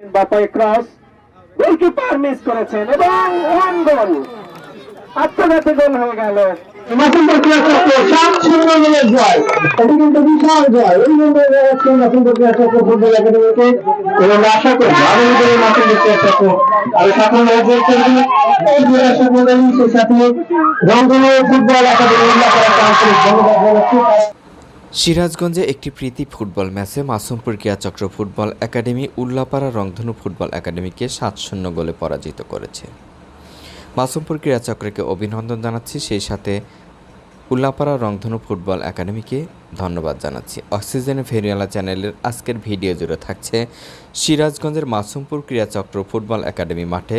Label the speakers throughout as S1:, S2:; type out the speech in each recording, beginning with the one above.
S1: বাপাই cross. Goalkeeper miss করেছেন এবং one গোল। আত্মঘাতী গোল হয়ে গেল।
S2: ফুটবল একাডেমি
S3: সিরাজগঞ্জে একটি প্রীতি ফুটবল ম্যাচে মাসুমপুর ক্রিয়া চক্র ফুটবল একাডেমি উল্লাপাড়া রংধনু ফুটবল একাডেমিকে সাত শূন্য গোলে পরাজিত করেছে। মাসুমপুর ক্রিয়া চক্রকে অভিনন্দন জানাচ্ছি, সেই সাথে উল্লাপাড়া রংধনু ফুটবল একাডেমিকে ধন্যবাদ জানাচ্ছি। অক্সিজেন ভেরিয়ালা চ্যানেলের আজকের ভিডিও জুড়ে থাকছে সিরাজগঞ্জের মাসুমপুর ক্রিয়াচক্র ফুটবল একাডেমি মাঠে।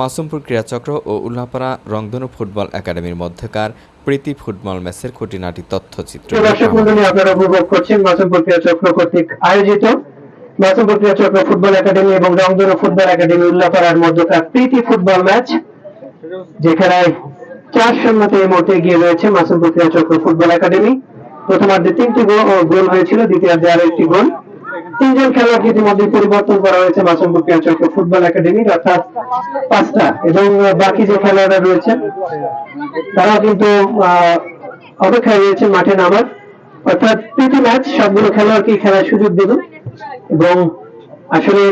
S3: মাসুমপুর ক্রিয়াচক্র ও উল্লাপাড়া রংধনু ফুটবল একাডেমির মধ্যকার প্রীতি ফুটবল ম্যাচের খুঁটিনাটি তথ্যচিত্র
S2: দর্শক আপনারা উপভোগ করছেন মাসুম প্রক্রিয়া চক্র কর্তৃক আয়োজিত মাসুম প্রক্রিয়া চক্র ফুটবল একাডেমি এবং ফুটবল একাডেমি উল্লাপাড়ার মধ্যকার প্রীতি ফুটবল ম্যাচ যেখানে চার শূন্যতে এই মুহূর্তে এগিয়ে রয়েছে মাসুম প্রক্রিয়া চক্র ফুটবল একাডেমি। প্রথমার্ধে তিনটি গোল হয়েছিল দ্বিতীয়ার্ধে আরও একটি গোল। তিনজন খেলোয়াড়কে ইতিমধ্যে পরিবর্তন করা হয়েছে মাসুম প্রক্রিয়া চক্র ফুটবল একাডেমির অর্থাৎ পাঁচটা। এবং বাকি যে খেলোয়াড়রা রয়েছেন তারাও কিন্তু আহ, অপেক্ষায় রয়েছে মাঠে নামার। অর্থাৎ প্রীতি ম্যাচ সবগুলো খেলোয়াড়কে খেলার সুযোগ দেবে এবং আসলে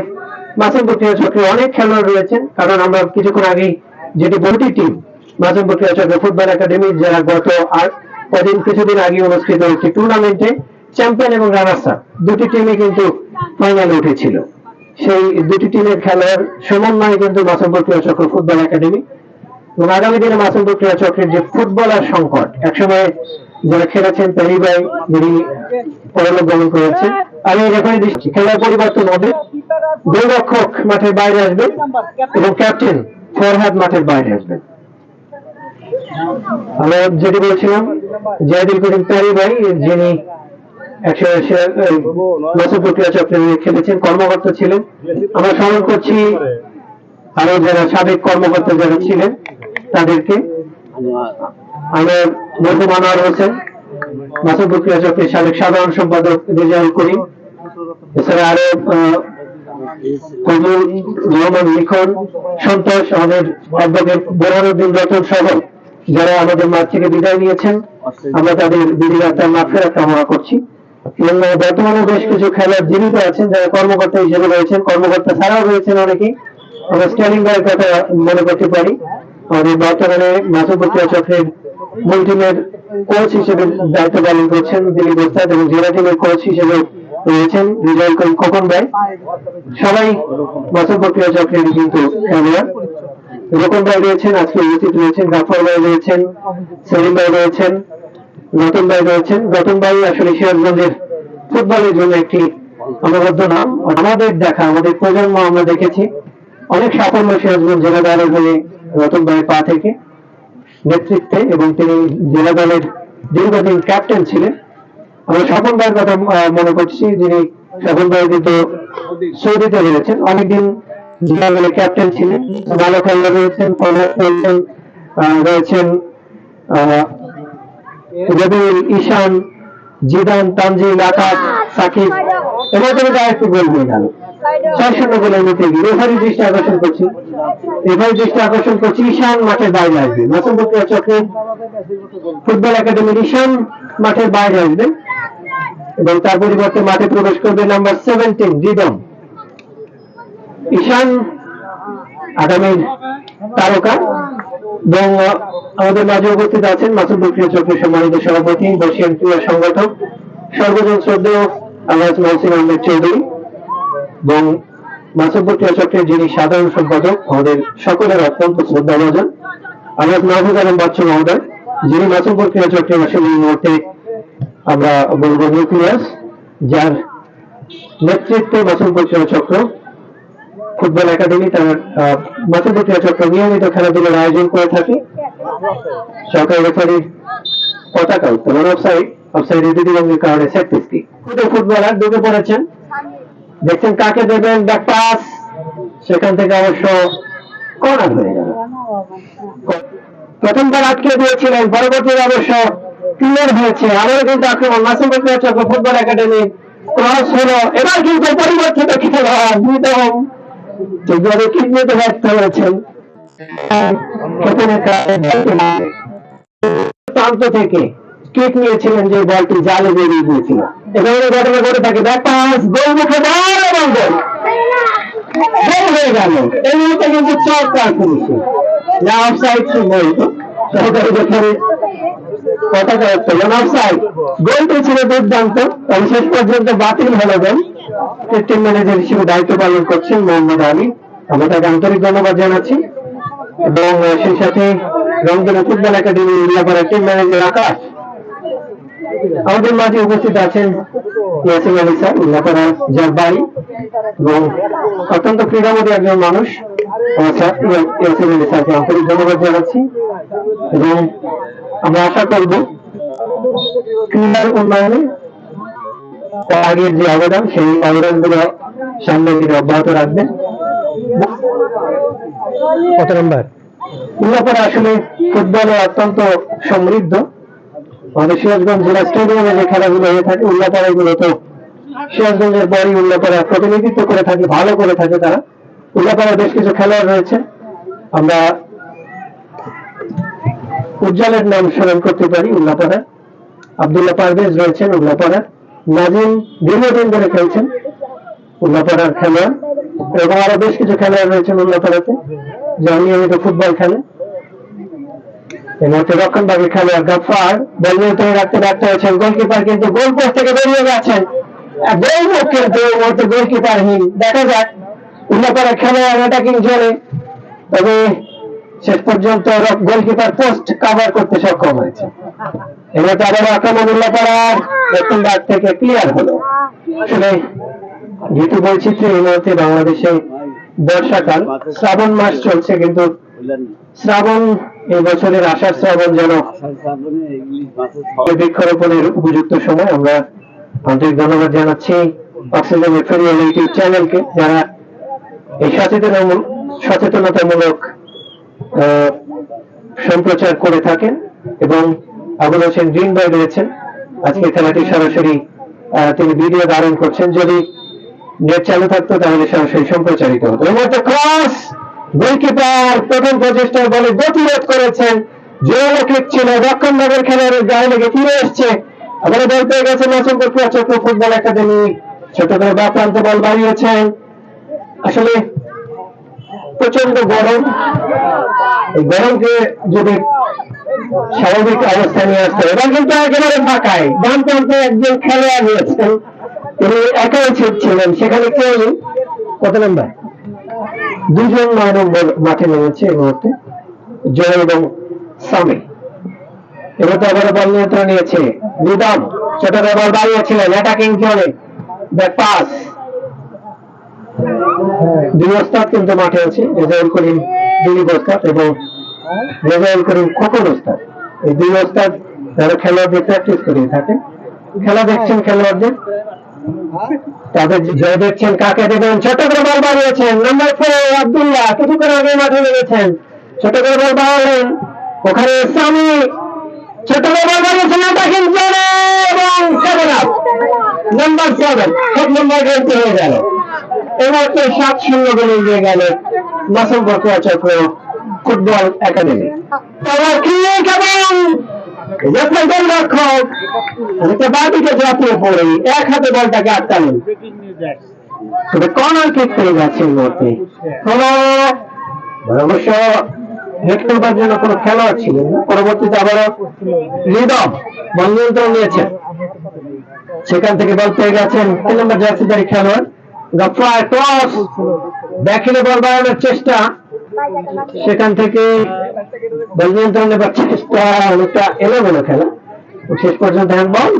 S2: মাসুম প্রক্রিয়া চক্রে অনেক খেলোয়াড় রয়েছেন কারণ আমরা কিছুক্ষণ আগেই যেটি বহুটি টিম মাসুম প্রক্রিয়া চক্র ফুটবল একাডেমি যারা গত আর কদিন কিছুদিন আগে অনুষ্ঠিত হয়েছে টুর্নামেন্টে চ্যাম্পিয়ন এবং রানার্স আপ দুটি টিমই কিন্তু ফাইনালে উঠেছিল। সেই দুটি টিমের খেলার সমন্বয়ে কিন্তু মাসুম প্রক্রিয়া চক্র ফুটবল একাডেমি এবং আগামী দিনে মাসুম প্রক্রিয়া চক্রের যে ফুটবলার সংকট, একসময় যারা খেলেছেন পেরিবাই যিনি পরলোক গমন করেছেন। আমি রেফারি দিচ্ছি। খেলার পরিবর্তন হবে। গোলরক্ষক মাঠের বাইরে আসবে এবং ক্যাপ্টেন ফরহাদ মাঠের বাইরে আসবেন আমরা যেটি বলছিলাম জাহিদুল করিম পেরিবাই যিনি খেলেছেন, কর্মকর্তা ছিলেন। আমরা স্মরণ করছি আরও যারা সাবেক কর্মকর্তা যারা ছিলেন তাদেরকে। হোসেন প্রক্রিয়া চক্রের সাবেক সাধারণ সম্পাদক রেজাউল করিম, এছাড়া আরও ফজলুর রহমান লিখন, সন্তোষ, আমাদের অ্যাডভোকেট বোরহানুদ্দিন রতন সহ যারা আমাদের মাঠ থেকে বিদায় নিয়েছেন, আমরা তাদের বিধি মাফেরা কামনা করছি। বর্তমানে বেশ কিছু খেলোয়াড় জীবিত আছেন যারা কর্মকর্তা হিসেবে রয়েছেন। কর্মকর্তা ছাড়াও রয়েছেন অনেকেই আমরা স্ট্যান্ডিং বাইয়ের কথা মনে করতে পারি। আমাদের বর্তমানে মাসুদ প্রক্রিয়া চক্রের মূল টিমের কোচ হিসেবে দায়িত্ব পালন করছেন দিলীপ ওস্তাদ এবং জেলা টিমের কোচ হিসেবে রয়েছেন রিজাল করিম খোকন ভাই। সবাই মাসুদ প্রক্রিয়া চক্রের কিন্তু খেলোয়াড়। রোকন ভাই রয়েছেন, আজকে উপস্থিত রয়েছেন গাফর ভাই রয়েছেন, সেলিম ভাই রয়েছেন। রতন ভাই রয়েছেন। রতন ভাই আসলে সিরাজগঞ্জের ফুটবলের জন্য একটি অনবদ্য নাম। আমাদের দেখা, আমাদের প্রজন্ম আমরা দেখেছি। অনেক সাফল্য সিরাজগঞ্জ জেলা দলের হয়ে রতন ভাইয়ের পা থেকে নেতৃত্বে এবং তিনি জেলা দলের দীর্ঘদিন ক্যাপ্টেন ছিলেন। আমরা স্বপন ভাইয়ের কথা মনে করছি যিনি স্বপন ভাই কিন্তু সৌদিতে রয়েছেন। অনেকদিন জেলা দলের ক্যাপ্টেন ছিলেন। ভালো খেলোয়াড় রয়েছেন রয়েছেন রবিউল ঈশান জিদান তানজিল আকাশ সাকিব এবার তুমি তার একটু গোল হয়ে গেল ছয় শূন্য গোলের মধ্যে এগিয়ে। রেফারি দৃষ্টি আকর্ষণ করছি। রেফারি দৃষ্টি আকর্ষণ করছি ঈশান মাঠের বাইরে আসবে। মাসুম প্রক্রিয়া চক্রে ফুটবল একাডেমির ঈশান মাঠের বাইরে আসবে। এবং তার পরিবর্তে মাঠে প্রবেশ করবে নাম্বার সেভেন্টিন রিদম ঈশান আগামীর তারকা। এবং আমাদের মাঝে উপস্থিত আছেন মাসুদ প্রক্রিয়া চক্রের সম্মানিত সভাপতি, বসিয়ান ক্রীড়া সংগঠক, সর্বজন শ্রদ্ধেয় আলহাজ মহসিন আহমেদ চৌধুরী এবং মাসুদ প্রক্রিয়া চক্রের যিনি সাধারণ সম্পাদক, আমাদের সকলের অত্যন্ত শ্রদ্ধাভাজন আলহাজ মাহবুব আলম বাচ্চু মহোদয়, যিনি মাসুদ প্রক্রিয়া চক্রের আসলে এই মুহূর্তে আমরা বলব নিউক্লিয়াস, যার নেতৃত্বে মাসুদ প্রক্রিয়া চক্র ফুটবল একাডেমি তার প্রক্রিয়া চক্র নিয়মিত খেলাধুলার আয়োজন করে থাকে। সরকারি রেফারির পতাকা উত্তোলন অফসাইড অফসাইড রঙ্গের কারণে সেট পিসটি ফুটবলার ঢুকে পড়েছেন। দেখছেন কাকে দেবেন? Back pass. সেখান থেকে অবশ্য কর্নার হয়ে গেল। প্রথমবার আটকে দিয়েছিলেন। অবশ্য ক্লিয়ার হয়েছে। আবারও কিন্তু আক্রমণ। মাসুম চক্র ফুটবল একাডেমি ক্রস হলো। এবার কিন্তু পরিবর্তিত খেলা নিতম ঠিকভাবে কিক নিতে ব্যর্থ হয়েছেন প্রান্ত থেকে কিক নিয়েছিলেন যে বলটি, জালে বেরিয়ে গিয়েছিল। ঘটনা ঘটে থাকে। ব্যাক পাস গোল মুখে গোল হয়ে গেল। এই মুহূর্তে কিন্তু চমৎকার ফিনিশিং না অফসাইড বলতো সহকারী পতাকা উত্তোলন অফসাইড গোলটি ছিল দুর্দান্ত। শেষ পর্যন্ত বাতিল হলো গোল। ক্রিস্টিয়ান ম্যানেজার হিসেবে দায়িত্ব পালন করছেন মোহাম্মদ আলী। আমরা তাকে আন্তরিক ধন্যবাদ জানাচ্ছি। এবং সেই সাথে Rangdhanu football academy Ullapara team manager Akash. আমাদের মাঝে উপস্থিত আছেন ইয়াসিন আলী স্যার উল্লাপাড়া যার বাড়ি এবং অত্যন্ত ক্রীড়ামোদী একজন মানুষ। স্যার আলী স্যারকে আন্তরিক ধন্যবাদ জানাচ্ছি। এবং আমরা আশা করব, ক্রীড়ার উন্নয়নে তার যে অবদান সেই অবদানগুলো সামনে তিনি অব্যাহত রাখবেন কত নম্বর? উল্লাপাড়া আসলে ফুটবলে অত্যন্ত সমৃদ্ধ। আমাদের সিরাজগঞ্জ জেলা স্টেডিয়ামে যে খেলাগুলো হয়ে থাকে উল্লাপাড়া গুলো তো সিরাজগঞ্জের পরই উল্লাপাড়া প্রতিনিধিত্ব করে থাকে ভালো করে থাকে তারা। উল্লাপাড়া বেশ কিছু খেলোয়াড় রয়েছে। আমরা উজ্জ্বলের নাম স্মরণ করতে পারি উল্লাপাড়া আবদুল্লাহ পারভেজ রয়েছেন উল্লাপাড়া নাজিম দীর্ঘদিন ধরে খেলছেন উল্লাপাড়ার খেলোয়াড় এবং আরও বেশ কিছু খেলোয়াড় রয়েছেন উল্লাপাড়াতে, যারা নিয়মিত ফুটবল খেলে। এই খেলোয়াড় গাফার বল রাখতে ব্যর্থ হয়েছেন গোলকিপার কিন্তু গোল পোস্ট থেকে বেরিয়ে গেছেন। গোলকিপারহীন দেখা যাক, উল্লাপাড়ার খেলোয়াড় অ্যাটাকিং জোনে তবে শেষ পর্যন্ত গোলকিপার পোস্ট কভার করতে সক্ষম হয়েছে। এবার ভাগ থেকে ক্লিয়ার হলো। আসলে বৈচিত্র্য এই মুহূর্তে বাংলাদেশে বর্ষাকাল শ্রাবণ মাস চলছে কিন্তু শ্রাবণ এই বছরের শ্রাবণ যেন বৃক্ষরোপণের উপযুক্ত সময়, আমরা আন্তরিক ধন্যবাদ জানাচ্ছি অক্সিজেন এফএরিয়াল ইউটিউব চ্যানেলকে, যারা এই সচেতন সচেতনতামূলক সম্প্রচার করে থাকেন এবং আবুল হোসেন গ্রিন বয় রয়েছেন। আজকে খেলাটি সরাসরি তিনি ভিডিও ধারণ করছেন। যদি নেট চালু থাকতো তাহলে সরাসরি সম্প্রচারিত হতো। এই মুহূর্তে ক্রস গোলকিপার প্রথম প্রচেষ্টার বলে গতিরোধ করেছেন। জোরে কিক ছিল রক্ষণ ভাগের খেলোয়াড়ের গায়ে লেগে ফিরে এসছে। আবার বল পেয়ে গেছে মাসুম চক্র ফুটবল একাডেমি। ছোট করে বা প্রান্ত বল বাড়িয়েছেন। আসলে প্রচণ্ড গরম। এই গরমকে যদি স্বাভাবিক অবস্থায় নিয়ে আসতে হবে। কিন্তু একেবারে ফাঁকায় বাম প্রান্তে একজন খেলোয়াড় রয়েছেন, তিনি একাই ছিলেন। সেখানে কেউ। কত নম্বর? দুজন নয় নম্বর মাঠে নেমেছে এই মুহূর্তে জয় এবং সামি। এবার তো আবার বল নিয়ন্ত্রণ নিয়েছে। নিদম ছোটরা বল দাঁড়িয়েছিলেন অ্যাটাকিং জোনে ব্যাক পাস দুই ওস্তাদ কিন্তু মাঠে আছে। রেজাউল করিম দিলীপ ওস্তাদ এবং রেজাউল করিম খোকন ওস্তাদ। এই দুই ওস্তাদ যারা খেলোয়াড়দের প্র্যাকটিস করিয়ে থাকে, খেলা দেখছেন খেলোয়াড়দের? তাদের জয় দেখছেন কাকে? দেবেন ছোট করে বল বাড়িয়েছেন নাম্বার ফোর আব্দুল্লাহ, কিছুক্ষণ আগে মাঠে নেমেছেন। ছোট করে বল বাড়ালেন, ওখানে সামি, ছোট করে বল বাড়িয়েছেন অ্যাটাকিং জোনে এবং সেভেন নাম্বার সেভেন এক নম্বর গেমটি হয়ে গেল। এমাত্র সাত শূন্য গোলে এগিয়ে গেল মাসুম বকুয়া চক্র ফুটবল একাডেমি। বাদিকে এক হাতে অবশ্য জন্য কোনো পরবর্তীতে আবারও হৃদম বল নিয়ন্ত্রণ নিয়েছেন। সেখান থেকে বল পেয়ে গেছেন তিন নম্বর জার্সিদারি খেলোয়াড় বল চেষ্টা সেখান থেকে নেবার চেষ্টা অনেকটা খেলা। শেষ পর্যন্ত হ্যান্ডবল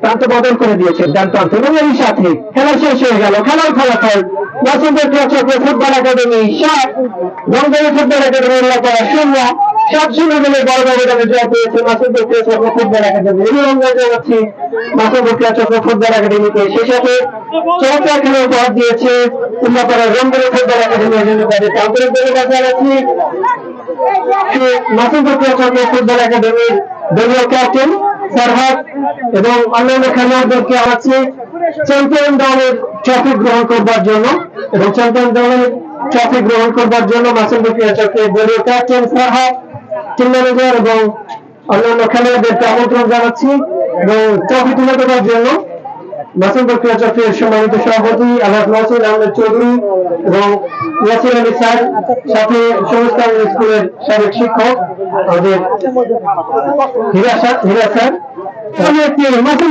S2: প্রান্ত বদল করে দিয়েছেন ডান প্রান্ত এবং এরই সাথে খেলা শেষ হয়ে গেল। খেলার ফলাফল ফুটবল একাডেমি ফুটবল একাডেমি শূন্য। শূন্য বলে বড় ব্যবধানে জয় পেয়েছে মাসুদের চক্র ফুটবল একাডেমি রঙে জানাচ্ছি মাসুদের চক্র ফুটবল একাডেমিকে সেই সাথে চমৎকার খেলা উপহার দিয়েছে মাসুদ এবং অন্যান্য খেলোয়াড়দেরকে আছে চ্যাম্পিয়ন দলের ট্রফি গ্রহণ করবার জন্য এবং চ্যাম্পিয়ন দলের ট্রফি গ্রহণ করবার জন্য মাসুম প্রক্রিয়া চক্রের দলীয় ক্যাপ্টেন ফরহাদ টিম এবং অন্যান্য খেলোয়াড়দেরকে আমন্ত্রণ জানাচ্ছি। এবং ট্রফি তুলে দেওয়ার জন্য মাসুম প্রক্রিয়া চক্রের সম্মানিত সভাপতি আলহাজ নসরুল আহমেদ চৌধুরী এবং ইয়াসির আলী স্যার, সাথে সংস্কার স্কুলের সাবেক শিক্ষক আমাদের হীরা স্যার হীরা স্যার। আমি একটি মাসুম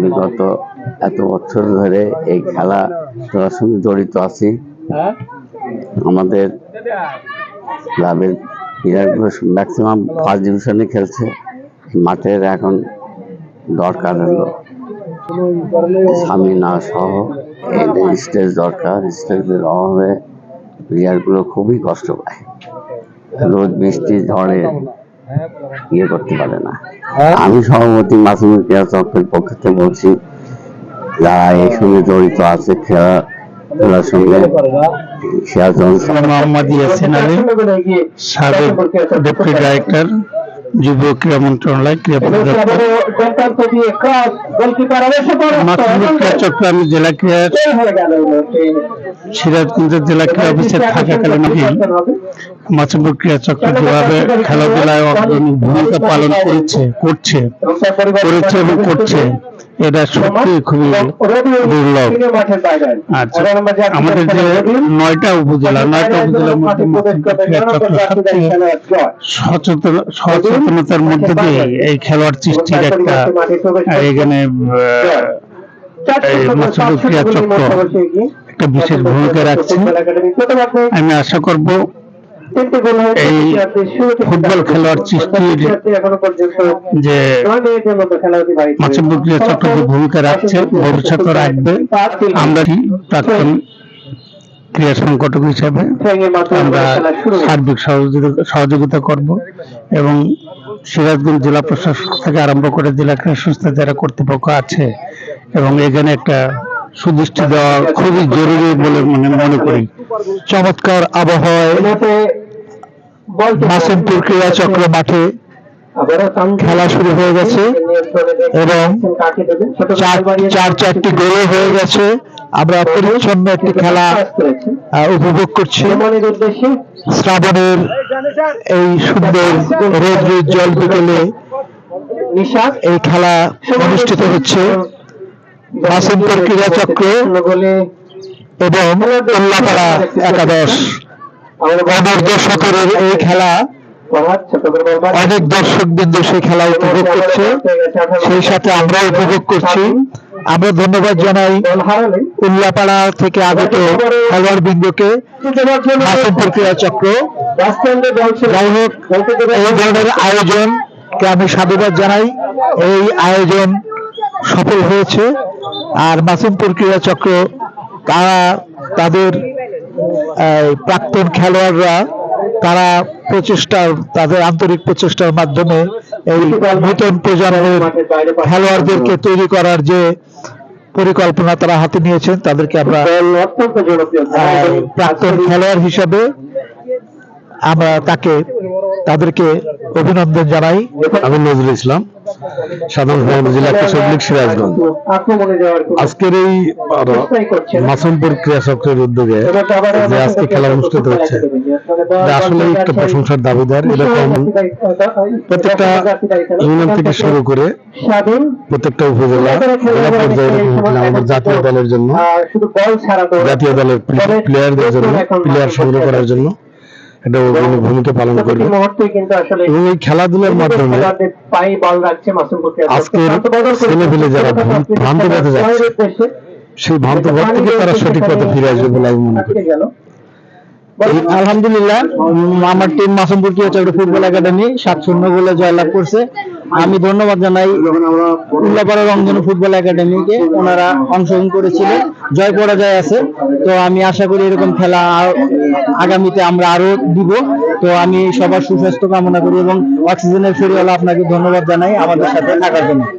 S4: বিগত এত বছর ধরে এই খেলা খেলার সঙ্গে জড়িত আছি। আমাদের ক্লাবের প্লেয়ারগুলো ম্যাক্সিমাম ফার্স্ট ডিভিশনে খেলছে। মাঠের এখন দরকার হলো স্বামী না সহ এই স্টেজ দরকার। স্টেজের অভাবে প্লেয়ারগুলো খুবই কষ্ট পায়। রোদ বৃষ্টি ঝড়ে। ইয়ে করতে পারে না। আমি সভাপতি মাসুম ক্রীড়া চক্রের পক্ষ থেকে বলছি যারা এই সঙ্গে জড়িত আছে খেলা খেলার সঙ্গে
S2: মোহাম্মদ ইয়াসিন আলী সাবেক ডেপুটি ডাইরেক্টর যুব ক্রীড়া মন্ত্রণালয় ক্রীড়া জেলা ক্রীড়া জেলা ক্রীড়া অফিসের থাকাকালীন আমি ক্রীড়া চক্র যেভাবে খেলাধুলায় ভূমিকা পালন করেছে করছে করেছে এবং করছে। এটা সত্যি খুবই দুর্লভ। আচ্ছা আমাদের যে নয়টা উপজেলা নয়টা উপজেলার মধ্যে সচেতন সচেতনতার মধ্যে দিয়ে এই খেলোয়াড় সৃষ্টির একটা এখানে একটা বিশেষ ভূমিকা রাখছে। আমি আশা করব এই ফুটবল খেলোয়াড় সৃষ্টির যে মাছুপুর ক্রীড়া চক্র ভূমিকা রাখছে ভবিষ্যতে রাখবে। আমরা কি প্রাক্তন ক্রীড়া সংগঠক হিসেবে আমরা সার্বিক সহযোগিতা করব এবং সিরাজগঞ্জ জেলা প্রশাসক থেকে আরম্ভ করে জেলা ক্রীড়া সংস্থা যারা কর্তৃপক্ষ আছে এবং এখানে একটা সুদৃষ্টি দেওয়া খুবই জরুরি বলে মনে মনে করি। চমৎকার আবহাওয়ায় মাসিমপুর ক্রীড়া চক্র মাঠে খেলা শুরু হয়ে গেছে এবং চার চার চারটি গোলও হয়ে গেছে। আমরা পরিচ্ছন্ন একটি খেলা উপভোগ করছি। শ্রাবণের এই সুন্দর রোদ্রের জল বিকেলে এই খেলা অনুষ্ঠিত হচ্ছে। মাসিমপুর ক্রীড়া চক্র এবং একাদশ। অনূর্ধ্ব সতেরোর এই খেলা, অনেক দর্শক বিন্দু সেই খেলা উপভোগ করছে। সেই সাথে আমরা উপভোগ করছি। আমরা ধন্যবাদ জানাই উল্লাপাড়া থেকে আগত খেলোয়াড় বৃন্দকে মাসিমপুর ক্রীড়া চক্র। যাই হোক, এই ধরনের আয়োজনকে আমি সাধুবাদ জানাই। এই আয়োজন সফল হয়েছে। আর মাসিমপুর ক্রীড়া চক্র, তারা তাদের প্রাক্তন খেলোয়াড়রা, তারা প্রচেষ্টার, তাদের আন্তরিক প্রচেষ্টার মাধ্যমে এই নতুন প্রজন্মের খেলোয়াড়দেরকে তৈরি করার যে পরিকল্পনা তারা হাতে নিয়েছেন, তাদেরকে আমরা প্রাক্তন খেলোয়াড় হিসাবে আমরা তাকে, তাদেরকে অভিনন্দন জানাই।
S5: আমি নজরুল ইসলাম, সাধারণ জেলা কৃষক লীগ সিরাজগঞ্জ। আজকের এই। মাসুমপুর ক্রীড়া চক্রের উদ্যোগে যে আজকে খেলা অনুষ্ঠিত হচ্ছে আসলে একটা প্রশংসার দাবিদার। এরকম প্রত্যেকটা ইউনিয়ন থেকে শুরু করে প্রত্যেকটা উপজেলা, জেলা পর্যায়ে আমাদের জাতীয় দলের জন্য, জাতীয় দলের প্লেয়ারদের জন্য, প্লেয়ার সংগ্রহ করার জন্য। একটা ভূমিকা পালন করবে। এবং এই খেলাধুলার মাধ্যমে
S1: আজকে
S5: ছেলে ছেলেপেলে যারা ভ্রান্ত পথে যাচ্ছে, সেই ভ্রান্ত পথ থেকে তারা সঠিক পথে ফিরে আসবে বলে আমি মনে করি।
S2: আলহামদুলিল্লাহ আমার টিম মাসুমপুর কি হচ্ছে ফুটবল একাডেমি সাত শূন্য গোলে জয়লাভ করছে।
S6: আমি ধন্যবাদ জানাই উল্লাপাড়া রঞ্জন ফুটবল একাডেমিকে ওনারা অংশগ্রহণ করেছিল। জয় পরাজয় আছে। তো আমি আশা করি এরকম খেলা আগামীতে আমরা আরও দিব। তো আমি সবার সুস্বাস্থ্য কামনা করি এবং অক্সিজেনের ফেরিওয়ালা আপনাকে ধন্যবাদ জানাই আমাদের সাথে থাকার জন্য।